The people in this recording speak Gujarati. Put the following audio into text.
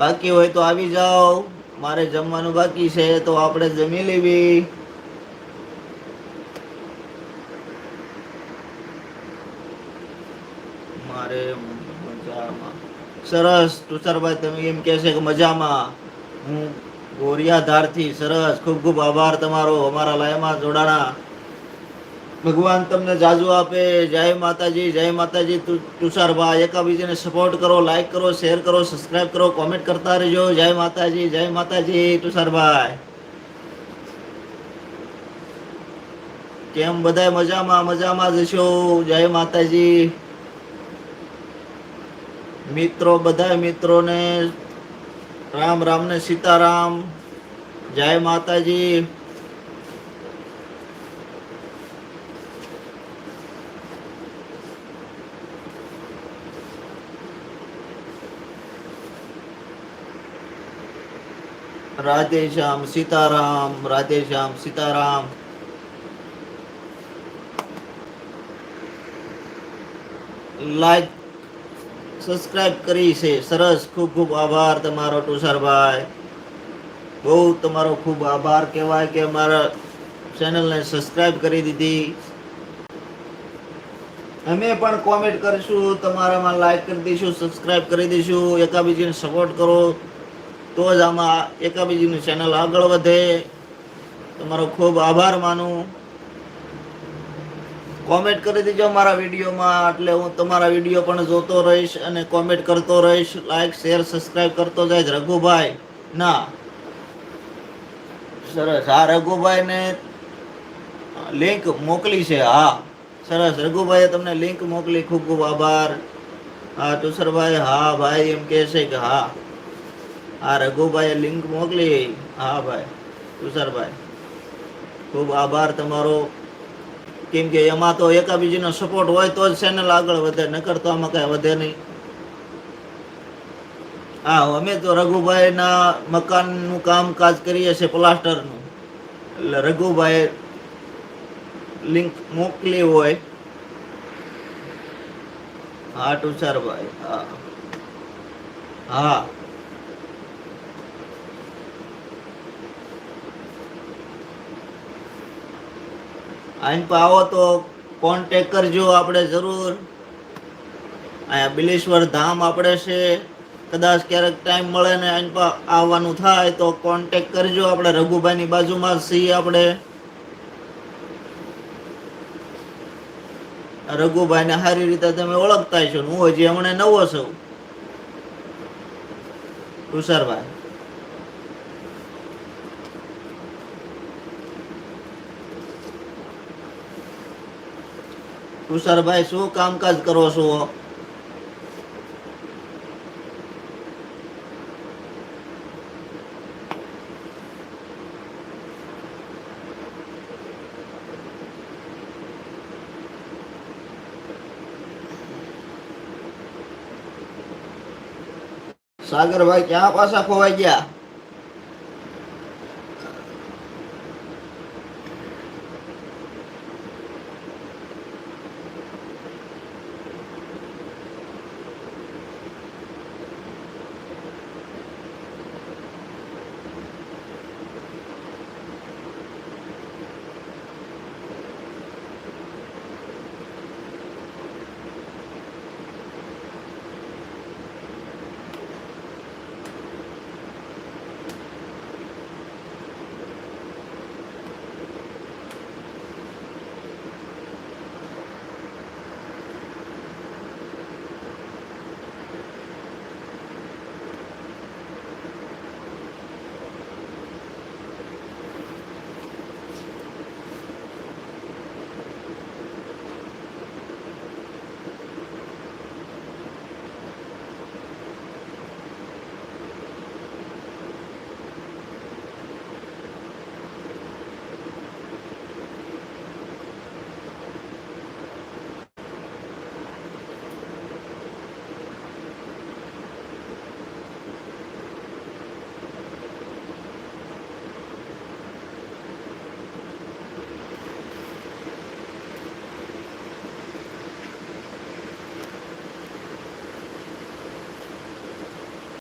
બાકી હોય તો આવી જાઓ. મારે જમવાનું બાકી છે, તો આપણે જમી લેવી. મારે મજામાં. સરસ, તુષારભાઈ, તમે એમ કહે છે કે મજામાં. હું ગોરિયાધારથી સરસ, ખૂબ ખૂબ આભાર તમારો, અમારા લાયમાં જોડાણા. ભગવાન તમને જાજુ આપે. જય માતાજી જય માતાજી તુષારભાઈ એકાબીજીને સપોર્ટ કરો લાઈક કરો શેર કરો સબસ્ક્રાઇબ કરો કોમેન્ટ કરતા રહેજો. જય માતાજી જય માતાજી, તુષારભાઈ. કેમ બધાય મજામાં મજામાં જશો જય માતાજી. મિત્રો બધા મિત્રોને રામ રામ ને સીતારામ. જય માતાજી. રાધે શ્યામ સીતારામ રાધેશ્યામ સીતારામ લાઈક સબસ્ક્રાઇબ કરી છે. સરસ, ખૂબ ખૂબ આભાર તમારો તુષારભાઈ. બહુ તમારો ખૂબ આભાર કહેવાય કે અમારા ચેનલને સબસ્ક્રાઇબ કરી દીધી. અમે પણ કોમેન્ટ કરીશું, તમારામાં લાઈક કરી દઈશું સબસ્ક્રાઇબ કરી દઈશું, એકાબીજીને સપોર્ટ કરો. તો જ આમાં એકાબીજીની ચેનલ આગળ વધે. તમારો ખૂબ આભાર માનું. કોમેન્ટ કરી દેજો મારા વિડીયોમાં, એટલે હું તમારા વીડિયો પણ જોતો રહીશ અને કોમેન્ટ કરતો રહીશ. લાઈક શેર સબસ્ક્રાઇબ કરતો જઈશ રઘુભાઈ. ના. સરસ. હા રઘુભાઈને લિંક મોકલી છે. હા. સરસ. રઘુભાઈએ તમને લિંક મોકલી. ખૂબ ખૂબ આભાર. હા, તુષરભાઈ, હા, ભાઈ એમ કહે છે કે હા. હા રઘુભાઈએ લિંક મોકલી. હા ભાઈ, તુષારભાઈ, ખૂબ આભાર તમારો. કેમ કે એમાં તો એકાબીજીનો સપોર્ટ હોય તો જ ચેનલ આગળ વધે, નકર તો આમાં કઈ વધે નહીં. હા, અમે તો રઘુભાઈના મકાનનું કામકાજ કરીએ છીએ, પ્લાસ્ટરનું. એટલે રઘુભાઈ લિંક મોકલી હોય. હા, તુષારભાઈ, હા. હા. અહીં પર આવો તો કોન્ટેક કરજો આપણે જરૂર. અહીંયા બિલેશ્વર ધામ આપણે છે. કદાચ ક્યારેક ટાઈમ મળે ને અહીં પર આવવાનું થાય તો કોન્ટેક કરજો આપણે રઘુભાઈની બાજુમાં છીએ આપણે. રઘુભાઈને સારી રીતે તમે ઓળખતા છો હું હજી હમણાં નવો છું. તુષારભાઈ. તુષારભાઈ શું કામકાજ કરો છો? સાગરભાઈ ક્યાં પાછા ખોવાઈ ગયા?